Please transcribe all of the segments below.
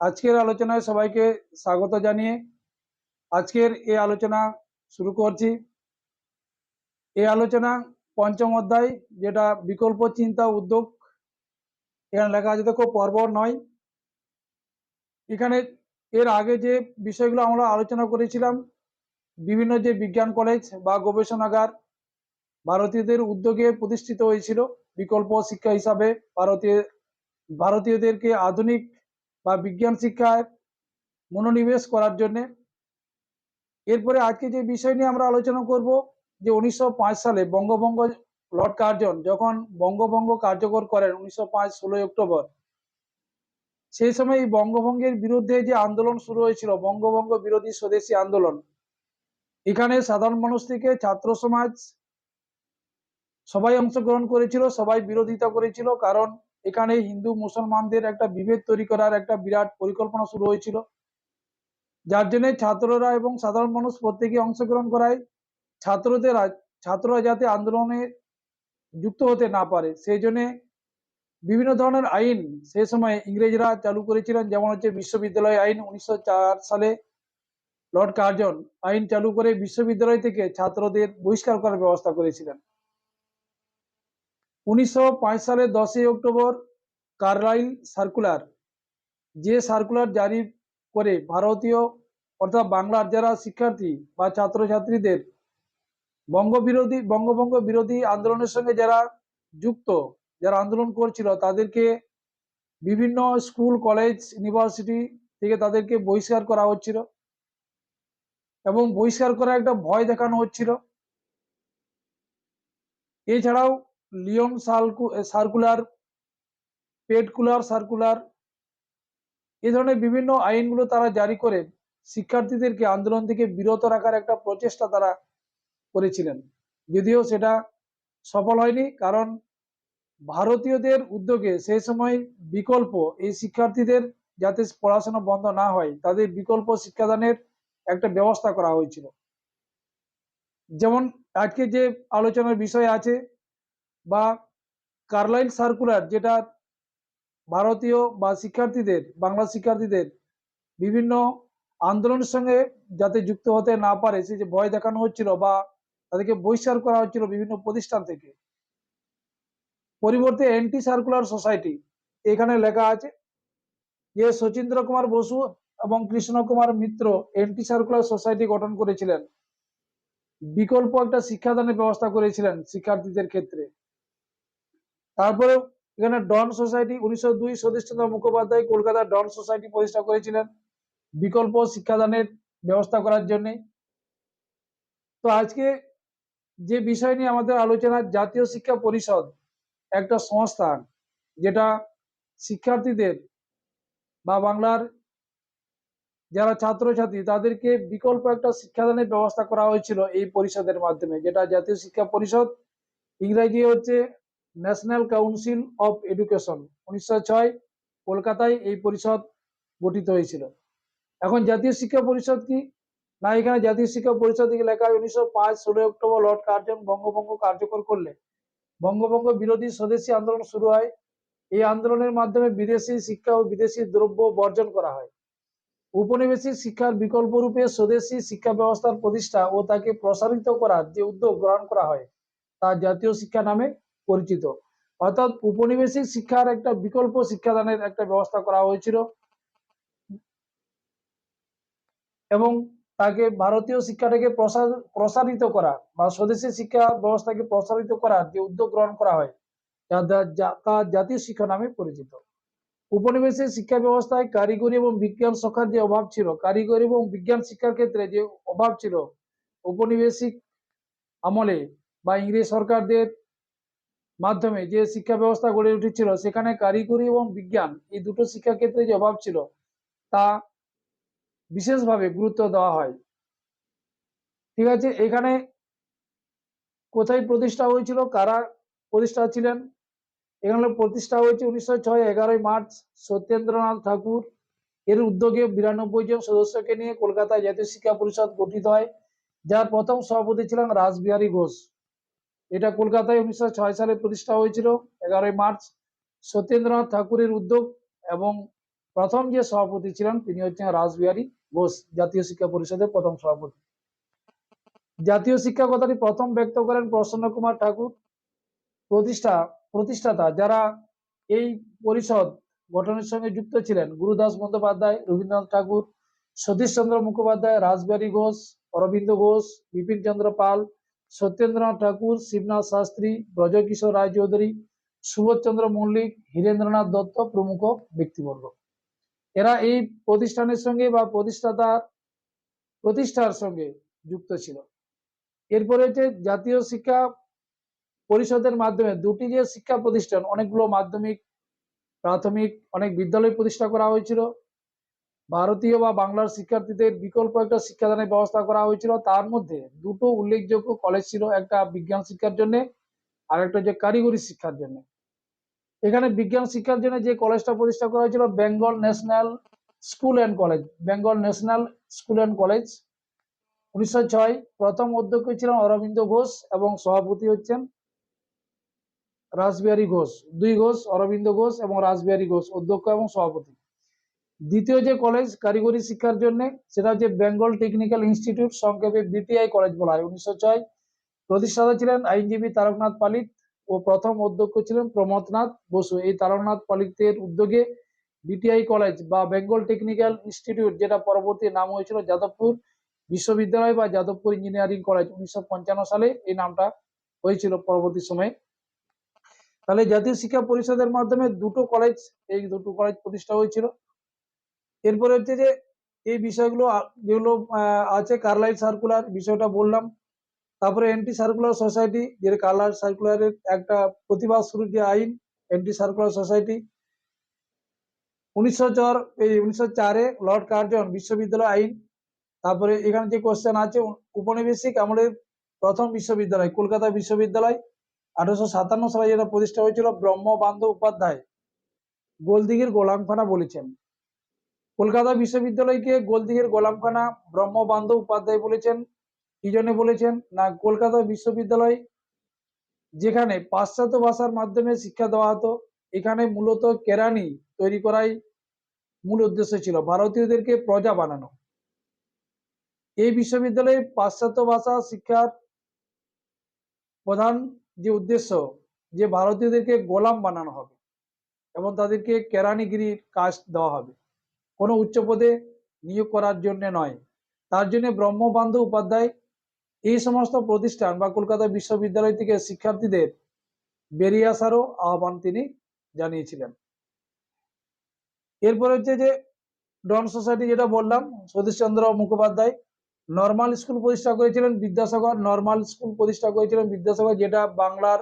আজকের আলোচনায় সবাইকে স্বাগত জানিয়ে আজকের এই আলোচনা শুরু করছি। এই আলোচনা পঞ্চম অধ্যায়, যেটা বিকল্প চিন্তা উদ্যোগ। এখানে লেখা আছে, দেখো পর্ব নয়। এখানে এর আগে যে বিষয়গুলো আমরা আলোচনা করেছিলাম, বিভিন্ন যে বিজ্ঞান কলেজ বা গবেষণাগার ভারতীয়দের উদ্যোগে প্রতিষ্ঠিত হয়েছিল। বিকল্প শিক্ষা হিসাবে ভারতীয়, ভারতীয়দেরকে আধুনিক বা বিজ্ঞান শিক্ষায় মনোনিবেশ করার জন্যে। এরপরে আজকে যে বিষয় নিয়ে আমরা আলোচনা করব, যে উনিশশো পাঁচ সালে বঙ্গভঙ্গ লর্ড কার্জন যখন বঙ্গভঙ্গ কার্যকর করেন উনিশশো পাঁচ ষোলোই অক্টোবর, সেই সময় এই বঙ্গভঙ্গের বিরুদ্ধে যে আন্দোলন শুরু হয়েছিল, বঙ্গভঙ্গ বিরোধী স্বদেশী আন্দোলন, এখানে সাধারণ মানুষ থেকে ছাত্র সমাজ সবাই অংশগ্রহণ করেছিল, সবাই বিরোধিতা করেছিল, কারণ এখানে হিন্দু মুসলমানদের একটা বিভেদ তৈরি করার একটা বিরাট পরিকল্পনা শুরু হয়েছিল। যার জন্য ছাত্ররা এবং সাধারণ মানুষ প্রত্যেকে অংশগ্রহণ করায়। ছাত্রদের ছাত্ররা যাতে আন্দোলনে যুক্ত হতে না পারে, সেই জন্য বিভিন্ন ধরনের আইন সে সময় ইংরেজরা চালু করেছিলেন। যেমন হচ্ছে বিশ্ববিদ্যালয় আইন উনিশশো চার সালে লর্ড কার্জন আইন চালু করে বিশ্ববিদ্যালয় থেকে ছাত্রদের বহিষ্কার করার ব্যবস্থা করেছিলেন। উনিশশো পাঁচ সালের দশই অক্টোবর কার্লাইল সার্কুলার, যে সার্কুলার জারি করে ভারতীয় অর্থাৎ বাংলার যারা শিক্ষার্থী বা ছাত্রছাত্রীদের বঙ্গবিরোধী, বঙ্গভঙ্গ বিরোধী আন্দোলনের সঙ্গে যারা যুক্ত, যারা আন্দোলন করছিল, তাদেরকে বিভিন্ন স্কুল, কলেজ, ইউনিভার্সিটি থেকে তাদেরকে বহিষ্কার করা হচ্ছিল এবং বহিষ্কার করা একটা ভয় দেখানো হচ্ছিল। এছাড়াও লিওন সার্কুলার, পেডকুলার সার্কুলার এই ধরনের বিভিন্ন আইনগুলো তারা জারি করে শিক্ষার্থীদেরকে আন্দোলন থেকে বিরত রাখার একটা প্রচেষ্টা তারা করেছিলেন। যদিও সেটা সফল হয়নি, কারণ ভারতীয়দের উদ্যোগে সেই সময় বিকল্প এই শিক্ষার্থীদের যাতে পড়াশোনা বন্ধ না হয়, তাদের বিকল্প শিক্ষাদানের একটা ব্যবস্থা করা হয়েছিল। যেমন আজকে যে আলোচনার বিষয় আছে বা কার্লাইল সার্কুলার যেটা ভারতীয় বা শিক্ষার্থীদের, বাংলা শিক্ষার্থীদের বিভিন্ন আন্দোলনের সঙ্গে যাতে যুক্ত হতে না পারে সে যে ভয় দেখানো হচ্ছিল বা তাদেরকে বহিষ্কার করা হচ্ছিল বিভিন্ন প্রতিষ্ঠান থেকে। পরিবর্তে অ্যান্টি সার্কুলার সোসাইটি এখানে লেখা আছে যে শচীন্দ্র কুমার বসু এবং Krishna Kumar Mitra anti circular society গঠন করেছিলেন। বিকল্প একটা শিক্ষাদানের ব্যবস্থা করেছিলেন শিক্ষার্থীদের ক্ষেত্রে। তারপরে এখানে ডন সোসাইটি উনিশশো দুই সতীশচন্দ্র মুখোপাধ্যায় কলকাতার ডন সোসাইটি প্রতিষ্ঠা করেছিলেন বিকল্প শিক্ষাদানের ব্যবস্থা করার জন্য। তো আজকে যে বিষয় নিয়ে আমাদের আলোচনা, জাতীয় শিক্ষা পরিষদ একটা সংস্থা যেটা শিক্ষার্থীদের বা বাংলার যারা ছাত্রছাত্রী তাদেরকে বিকল্প একটা শিক্ষাদানের ব্যবস্থা করা হয়েছিল এই পরিষদের মাধ্যমে, যেটা জাতীয় শিক্ষা পরিষদ, ইংরেজি হচ্ছে ন্যাশনাল কাউন্সিল অফ এডুকেশন উনিশশো ছয়, কলকাতায় এই পরিষদ গঠিত হয়েছিল। এখন জাতীয় শিক্ষা পরিষদ কি? না, এখানে জাতীয় শিক্ষা পরিষদ লেখা হয় উনিশশো পাঁচ অক্টোবর লর্ড কার্জন বঙ্গভঙ্গ কার্যকর করলে। বঙ্গভঙ্গ বিরোধী স্বদেশী আন্দোলন শুরু হয়। এই আন্দোলনের মাধ্যমে বিদেশি শিক্ষা ও বিদেশি দ্রব্য বর্জন করা হয়। উপনিবেশিক শিক্ষার বিকল্প রূপে স্বদেশী শিক্ষা ব্যবস্থার প্রতিষ্ঠা ও তাকে প্রসারিত করার যে উদ্যোগ গ্রহণ করা হয়, তা জাতীয় শিক্ষা নামে পরিচিত। অর্থাৎ উপনিবেশিক শিক্ষার একটা বিকল্প শিক্ষাদানের একটা ব্যবস্থা করা হয়েছিল। এবং তাকে ভারতীয় শিক্ষাটাকে প্রসারিত করা বা স্বদেশী শিক্ষা ব্যবস্থাকে প্রসারিত করার যে উদ্যোগ গ্রহণ করা হয় তা জাতীয় শিক্ষা নামে পরিচিত। উপনিবেশের শিক্ষা ব্যবস্থায় কারিগরি এবং বিজ্ঞান শাখার যে অভাব ছিল, কারিগরি এবং বিজ্ঞান শিক্ষার ক্ষেত্রে যে অভাব ছিল, উপনিবেশিক আমলে বা ইংরেজ সরকারদের মাধ্যমে যে শিক্ষা ব্যবস্থা গড়ে উঠেছিল, সেখানে কারিগরি এবং বিজ্ঞান এই দুটো শিক্ষা ক্ষেত্রে যে অভাব ছিল, তা বিশেষভাবে গুরুত্ব দেওয়া হয়। ঠিক আছে, এখানে কোথায় প্রতিষ্ঠা হয়েছিল, কারা প্রতিষ্ঠা ছিলেন? এখানে প্রতিষ্ঠা হয়েছে উনিশশো ছয়, এগারোই মার্চ, সত্যেন্দ্রনাথ ঠাকুর। এর উদ্যোগে বিরানব্বই জন সদস্যকে নিয়ে কলকাতায় জাতীয় শিক্ষা পরিষদ গঠিত হয়, যার প্রথম সভাপতি ছিলেন রাসবিহারী ঘোষ। এটা কলকাতায় উনিশশো ছয় সালে প্রতিষ্ঠা হয়েছিল, এগারোই মার্চ। সত্যেন্দ্রনাথ ঠাকুরের উদ্যোগ এবং প্রথম যে সভাপতি ছিলেন, তিনি হচ্ছেন রাসবিহারী ঘোষ জাতীয় শিক্ষা পরিষদের প্রথম সভাপতি। জাতীয় শিক্ষা কথাটি প্রথম ব্যক্ত করেন প্রসন্ন কুমার ঠাকুর। প্রতিষ্ঠা, প্রতিষ্ঠাতা যারা এই পরিষদ গঠনের সঙ্গে যুক্ত ছিলেন, গুরুদাস বন্দ্যোপাধ্যায়, রবীন্দ্রনাথ ঠাকুর সতীশ চন্দ্র মুখোপাধ্যায়, রাসবিহারী ঘোষ, অরবিন্দ ঘোষ বিপিন চন্দ্র পাল সত্যেন্দ্রনাথ ঠাকুর, শিবনাথ শাস্ত্রী, ব্রজকিশোর রায়চৌধুরী, সুবোধচন্দ্র মল্লিক, হীরেন্দ্রনাথ দত্ত প্রমুখ ব্যক্তিবর্গ। এরা এই প্রতিষ্ঠানের সঙ্গে বা প্রতিষ্ঠাতা, প্রতিষ্ঠার সঙ্গে যুক্ত ছিল। এরপরে হচ্ছে জাতীয় শিক্ষা পরিষদের মাধ্যমে দুটি যে শিক্ষা প্রতিষ্ঠান, অনেকগুলো মাধ্যমিক, প্রাথমিক, অনেক বিদ্যালয় প্রতিষ্ঠা করা হয়েছিল। ভারতীয় বা বাংলার শিক্ষার্থীদের বিকল্প একটা শিক্ষাদানের ব্যবস্থা করা হয়েছিল। তার মধ্যে দুটো উল্লেখযোগ্য কলেজ ছিল, একটা বিজ্ঞান শিক্ষার জন্য, আর একটা যে কারিগরি শিক্ষার জন্য। এখানে বিজ্ঞান শিক্ষার জন্য যে কলেজটা প্রতিষ্ঠা করা হয়েছিল Bengal national school and college Bengal national school and college উনিশশো ছয়, প্রথম অধ্যক্ষ ছিলেন অরবিন্দ ঘোষ এবং সভাপতি হচ্ছেন রাসবিহারী ঘোষ। দুই ঘোষ, অরবিন্দ ঘোষ এবং রাসবিহারী ঘোষ, অধ্যক্ষ এবং সভাপতি। দ্বিতীয় যে কলেজ কারিগরি শিক্ষার জন্য, সেটা হচ্ছে বেঙ্গল টেকনিক্যাল ইনস্টিটিউট সংক্ষেপে বিটিআই কলেজ বলা হয়। উনিশশো ছয়, প্রতিষ্ঠাতা ছিলেন আইনজীবী তারকনাথ পালিত ও প্রথম অধ্যক্ষ ছিলেন প্রমথনাথ বসু। এই তারকনাথ পালিতের উদ্যোগে বিটিআই কলেজ বা বেঙ্গল টেকনিক্যাল ইনস্টিটিউট যেটা পরবর্তী নাম হয়েছিল যাদবপুর বিশ্ববিদ্যালয় বা যাদবপুর ইঞ্জিনিয়ারিং কলেজ উনিশশো পঞ্চান্ন সালে এই নামটা হয়েছিল পরবর্তী সময়ে। তাহলে জাতীয় শিক্ষা পরিষদের মাধ্যমে দুটো কলেজ এই দুটো কলেজ প্রতিষ্ঠা হয়েছিল। এরপরে হচ্ছে যে এই বিষয়গুলো যেগুলো আছে কার্লাইট সার্কুলার বিষয়টা বললাম। তারপরে এন্টি সার্কুলার সোসাইটি যেটা কার্লাইল সার্কুলারের একটা প্রতিবাদ শুরুর যে আইন এন্টি সার্কুলার সোসাইটি উনিশশো চার, এই উনিশশো চারে লর্ড কার্জন বিশ্ববিদ্যালয় আইন। তারপরে এখানে যে কোশ্চেন আছে উপনিবেশিক আমলের প্রথম বিশ্ববিদ্যালয়, কলকাতা বিশ্ববিদ্যালয়। আঠারোশো সাতান্ন সালে যেটা প্রতিষ্ঠা হয়েছিল, ব্রহ্মবান্ধ উপাধ্যায়। গোলদিঘির গোলামখানা বলেছেন। কলকাতা বিশ্ববিদ্যালয়কে গোলদিঘির গোলামখানা ব্রহ্মবান্ধ উপাধ্যায় বলেছেন। কি জন্য বলেছেন? না, কলকাতা বিশ্ববিদ্যালয় যেখানে পাশ্চাত্য ভাষার মাধ্যমে শিক্ষা দেওয়া হতো, এখানে মূলত কেরানি তৈরি করাই মূল উদ্দেশ্য ছিল, ভারতীয়দেরকে প্রজা বানানো। এই বিশ্ববিদ্যালয়ে পাশ্চাত্য ভাষা শিক্ষার প্রধান যে উদ্দেশ্য, যে ভারতীয়দেরকে গোলাম বানানো হবে এবং তাদেরকে কেরানিগিরির কাজ দেওয়া হবে। কোনো উচ্চ পদে নিয়োগ করার জন্য নয়। তার জন্য ব্রহ্মবান্ধ উপাধ্যায় এই সমস্ত প্রতিষ্ঠান বা কলকাতা বিশ্ববিদ্যালয় থেকে শিক্ষার্থীদের বেরিয়ে আসারও আহ্বান তিনি জানিয়েছিলেন। এরপর হচ্ছে যে ডন সোসাইটি যেটা বললাম, সতীশচন্দ্র মুখোপাধ্যায় নর্মাল স্কুল প্রতিষ্ঠা করেছিলেন বিদ্যাসাগর, নর্মাল স্কুল প্রতিষ্ঠা করেছিলেন বিদ্যাসাগর, যেটা বাংলার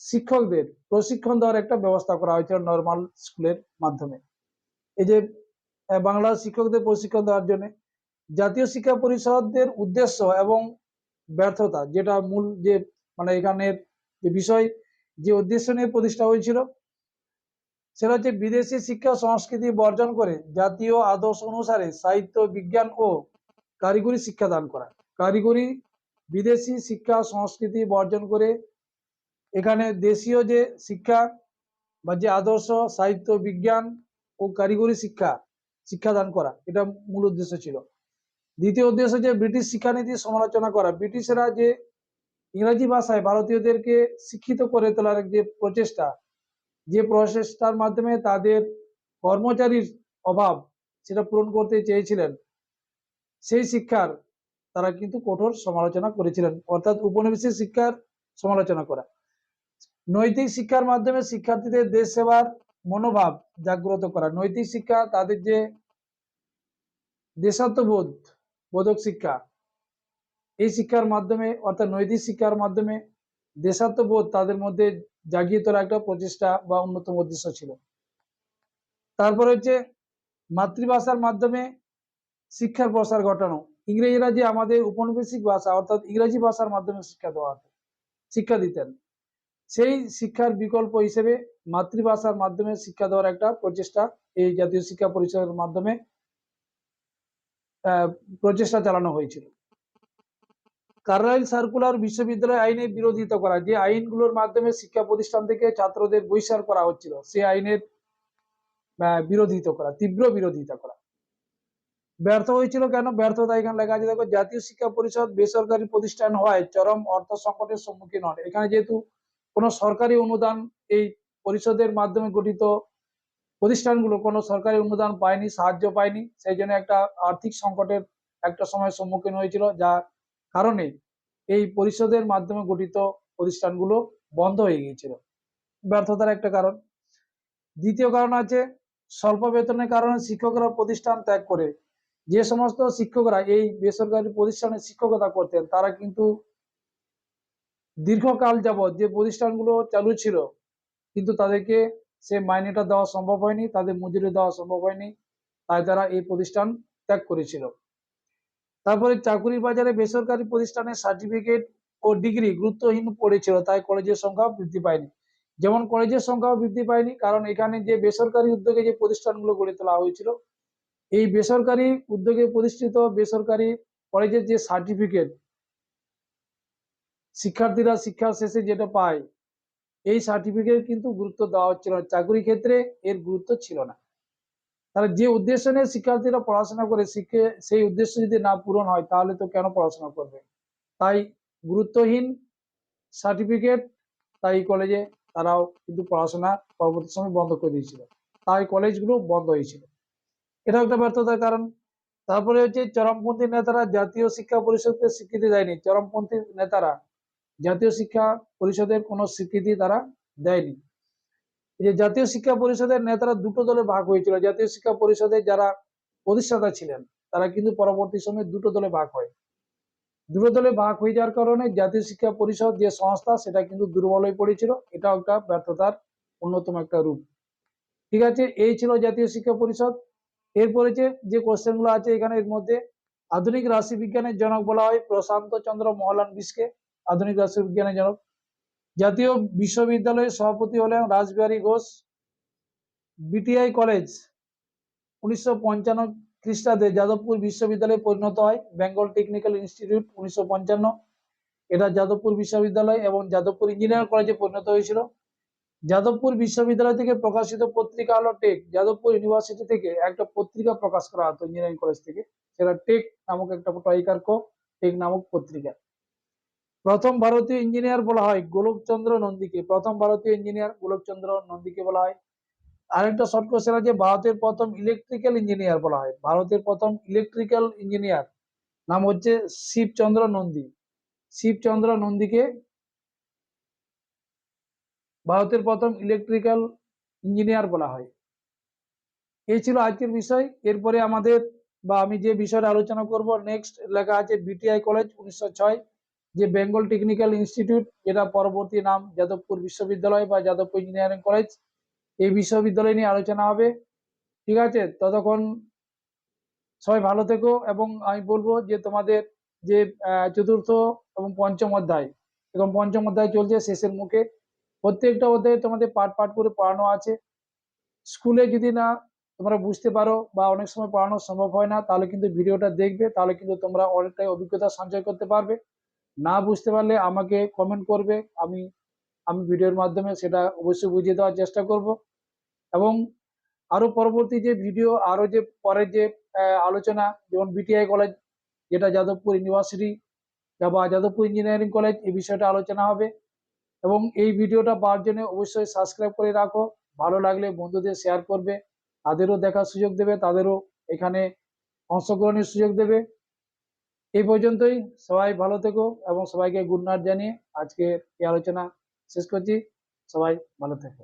শিক্ষকদের প্রশিক্ষণ দেওয়ার একটা ব্যবস্থা করা হয়েছিল নর্মাল স্কুলের মাধ্যমে। এই যে বাংলার শিক্ষকদের প্রশিক্ষণ দেওয়ার জন্য। জাতীয় শিক্ষা পরিষদের উদ্দেশ্য এবং ব্যর্থতা, যেটা মূল যে মানে এখানের যে বিষয়, যে উদ্দেশ্য নিয়ে প্রতিষ্ঠা হয়েছিল, সেটা হচ্ছে বিদেশি শিক্ষা সংস্কৃতি বর্জন করে জাতীয় আদর্শ অনুসারে সাহিত্য, বিজ্ঞান ও কারিগরি শিক্ষা দান করা। কারিগরি, বিদেশি শিক্ষা সংস্কৃতি বর্জন করে এখানে দেশীয় যে শিক্ষা বা যে আদর্শ, সাহিত্য, বিজ্ঞান ও কারিগরি শিক্ষা শিক্ষাদান করা, এটা মূল উদ্দেশ্য ছিল। দ্বিতীয় উদ্দেশ্য যে ব্রিটিশ শিক্ষানীতি সমালোচনা করা। ব্রিটিশরা যে ইংরেজি ভাষায় ভারতীয়দেরকে শিক্ষিত করে তোলার যে প্রচেষ্টা, যে প্রচেষ্টার মাধ্যমে তাদের কর্মচারীর অভাব সেটা পূরণ করতে চেয়েছিলেন, সেই শিক্ষার তারা কিন্তু কঠোর সমালোচনা করেছিলেন। অর্থাৎ উপনিবেশিক শিক্ষার সমালোচনা করা। নৈতিক শিক্ষার মাধ্যমে শিক্ষার্থীদের দেশ সেবার মনোভাব জাগ্রত করা। নৈতিক শিক্ষা তাদের যে দেশাত্মবোধ, বোধক শিক্ষা, এই শিক্ষার মাধ্যমে অর্থাৎ নৈতিক শিক্ষার মাধ্যমে দেশাত্মবোধ তাদের মধ্যে জাগিয়ে তোলা একটা প্রচেষ্টা বা অন্যতম উদ্দেশ্য ছিল। তারপরে হচ্ছে মাতৃভাষার মাধ্যমে শিক্ষার প্রসার ঘটানো। ইংরেজরা যে আমাদের উপনিবেশিক ভাষা অর্থাৎ ইংরেজি ভাষার মাধ্যমে শিক্ষা দেওয়া হতো, শিক্ষা দিতেন। সেই শিক্ষার বিকল্প হিসেবে মাতৃভাষার মাধ্যমে শিক্ষা দেওয়ার একটা প্রচেষ্টা, এই জাতীয় শিক্ষা পরিষদের মাধ্যমে প্রচেষ্টা চালানো হয়েছিল। কার্লাইল সার্কুলার বিশ্ববিদ্যালয় আইনে বিরোধিতা করা, যে আইনগুলোর মাধ্যমে শিক্ষা প্রতিষ্ঠান থেকে ছাত্রদের বহিষ্কার করা হচ্ছিল সেই আইনের বিরোধিতা করা, তীব্র বিরোধিতা করা। ব্যর্থ হয়েছিল কেন? ব্যর্থতা এখানে লেখা আছে, দেখো, জাতীয় শিক্ষা পরিষদ বেসরকারি প্রতিষ্ঠান হওয়ায় চরম অর্থ সংকটের সম্মুখীন হন। এখানে যেহেতু কোনো সরকারি অনুদান এই পরিষদের মাধ্যমে গঠিত প্রতিষ্ঠানগুলো কোনো সরকারি অনুদান পায়নি, সাহায্য পায়নি। সেই জন্য একটা আর্থিক সংকটের একটা সময় সম্মুখীন হয়েছিল, যার কারণে এই পরিষদের মাধ্যমে গঠিত প্রতিষ্ঠানগুলো বন্ধ হয়ে গিয়েছিল। ব্যর্থতার একটা কারণ। দ্বিতীয় কারণ আছে, স্বল্প বেতনের কারণে শিক্ষকরা প্রতিষ্ঠান ত্যাগ করে। যে সমস্ত শিক্ষকরা এই বেসরকারি প্রতিষ্ঠানে শিক্ষকতা করতেন, তারা কিন্তু দীর্ঘকাল যাবৎ যে প্রতিষ্ঠানগুলো চালু ছিল কিন্তু তাদেরকে সে মাইনেটা দেওয়া সম্ভব হয়নি, তাদের মজুরি দেওয়া সম্ভব হয়নি, তাই তারা এই প্রতিষ্ঠান ত্যাগ করেছিল। তারপরে চাকুরির বাজারে বেসরকারি প্রতিষ্ঠানের সার্টিফিকেট ও ডিগ্রি গুরুত্বহীন পড়েছিল, তাই কলেজের সংখ্যা বৃদ্ধি পায়নি। যেমন কলেজের সংখ্যাও বৃদ্ধি পায়নি, কারণ এখানে যে বেসরকারি উদ্যোগে যে প্রতিষ্ঠানগুলো গড়ে তোলা হয়েছিল, এই বেসরকারি উদ্যোগে প্রতিষ্ঠিত বেসরকারি কলেজের যে সার্টিফিকেট শিক্ষার্থীরা শিক্ষা শেষে যেটা পায় এই সার্টিফিকেট কিন্তু গুরুত্ব দেওয়া হচ্ছিল না। চাকরি ক্ষেত্রে এর গুরুত্ব ছিল না। তাহলে যে উদ্দেশ্য নিয়ে শিক্ষার্থীরা পড়াশোনা করে শিখে সেই উদ্দেশ্য যদি না পূরণ হয়, তাহলে তো কেন পড়াশোনা করবে? তাই গুরুত্বহীন সার্টিফিকেট তাই কলেজে তারাও কিন্তু পড়াশোনা পরবর্তী সময় বন্ধ করে দিয়েছিল। তাই কলেজগুলো বন্ধ হয়েছিল। এটা একটা ব্যর্থতার কারণ। তারপরে হচ্ছে চরমপন্থী নেতারা জাতীয় শিক্ষা পরিষদকে স্বীকৃতি দেয়নি। চরমপন্থী নেতারা জাতীয় শিক্ষা পরিষদের কোনো স্বীকৃতি তারা দেয়নি। যে জাতীয় শিক্ষা পরিষদের নেতারা দুটো দলে ভাগ হয়েছিল। জাতীয় শিক্ষা পরিষদের যারা প্রতিষ্ঠাতা ছিলেন, তারা কিন্তু পরবর্তী সময়ে দুটো দলে ভাগ হয়। দুটো দলে ভাগ হয়ে যাওয়ার কারণে জাতীয় শিক্ষা পরিষদ যে সংস্থা, সেটা কিন্তু দুর্বল হয়ে পড়েছিল। এটাও একটা ব্যর্থতার অন্যতম একটা রূপ। ঠিক আছে, এই ছিল জাতীয় শিক্ষা পরিষদ। এরপরে যে যে কোশ্চেন আছে এখানে এর মধ্যে আধুনিক রাশি বিজ্ঞানের জনক বলা হয় প্রশান্ত চন্দ্র মহলান বিশকে আধুনিক রাশি বিজ্ঞানের জনক। জাতীয় বিশ্ববিদ্যালয়ের সভাপতি হলেন রাজবিহারী ঘোষ। বিটিআই কলেজ উনিশশো পঞ্চান্ন খ্রিস্টাব্দে যাদবপুর বিশ্ববিদ্যালয়ে পরিণত হয়। বেঙ্গল টেকনিক্যাল ইনস্টিটিউট উনিশশো পঞ্চান্ন। এটা যাদবপুর বিশ্ববিদ্যালয় এবং যাদবপুর ইঞ্জিনিয়ারিং কলেজে পরিণত হয়েছিল। যাদবপুর বিশ্ববিদ্যালয় থেকে প্রকাশিত পত্রিকা হলো টেক। যাদবপুর ইউনিভার্সিটি থেকে একটা পত্রিকা প্রকাশ করা হতো ইঞ্জিনিয়ারিং কলেজ থেকে। সেটা টেক নামক একটা টয়িকার্ক টেক নামক পত্রিকা। প্রথম ভারতীয় ইঞ্জিনিয়ার বলা হয় গোলকচন্দ্র নন্দীকে। প্রথম ভারতীয় ইঞ্জিনিয়ার গোলকচন্দ্র নন্দীকে বলা হয়। আরেকটা শর্ট কোশ্চেন আছে, ভারতের প্রথম ইলেকট্রিক্যাল ইঞ্জিনিয়ার বলা হয়। ভারতের প্রথম ইলেকট্রিক্যাল ইঞ্জিনিয়ার নাম হচ্ছে শিবচন্দ্র নন্দী। শিবচন্দ্র নন্দীকে ভারতের প্রথম ইলেকট্রিক্যাল ইঞ্জিনিয়ার বলা হয়। এই ছিল আজকের বিষয়। এরপরে আমাদের বা আমি যে বিষয়টা আলোচনা করব নেক্সট লেখা আছে বিটিআই কলেজ উনিশশো ছয়। যে বেঙ্গল টেকনিক্যাল ইনস্টিটিউট, যেটা পরবর্তী নাম যাদবপুর বিশ্ববিদ্যালয় বা যাদবপুর ইঞ্জিনিয়ারিং কলেজ, এই বিশ্ববিদ্যালয় নিয়ে আলোচনা হবে। ঠিক আছে? ততক্ষণ সবাই ভালো থেকো এবং আমি বলব যে তোমাদের যে চতুর্থ এবং পঞ্চম অধ্যায় এবং পঞ্চম অধ্যায় চলছে শেষের মুখে। প্রত্যেকটা অধ্যায়ে তোমাদের পাঠ পাঠ করে পড়ানো আছে। স্কুলে যদি না তোমরা বুঝতে পারো বা অনেক সময় পড়ানো সম্ভব হয় না, তাহলে কিন্তু ভিডিওটা দেখবে, তাহলে কিন্তু তোমরা অনেকটাই অভিজ্ঞতা সঞ্চয় করতে পারবে। না বুঝতে পারলে আমাকে কমেন্ট করবে। আমি আমি ভিডিওর মাধ্যমে সেটা অবশ্যই বুঝিয়ে দেওয়ার চেষ্টা করব। এবং আরও পরবর্তী যে ভিডিও আরও যে পরের যে আলোচনা, যেমন বিটিআই কলেজ যেটা যাদবপুর ইউনিভার্সিটি বা যাদবপুর ইঞ্জিনিয়ারিং কলেজ এই বিষয়টা আলোচনা হবে। এবং এই ভিডিওটা পাওয়ার জন্য অবশ্যই সাবস্ক্রাইব করে রাখো। ভালো লাগলে বন্ধুদের শেয়ার করবে। তাদেরও দেখার সুযোগ দেবে। তাদেরও এখানে অংশগ্রহণের সুযোগ দেবে। এই পর্যন্তই। সবাই ভালো থেকো এবং সবাইকে গুড নাইট জানিয়ে আজকে এই আলোচনা শেষ করছি। সবাই ভালো থেকো।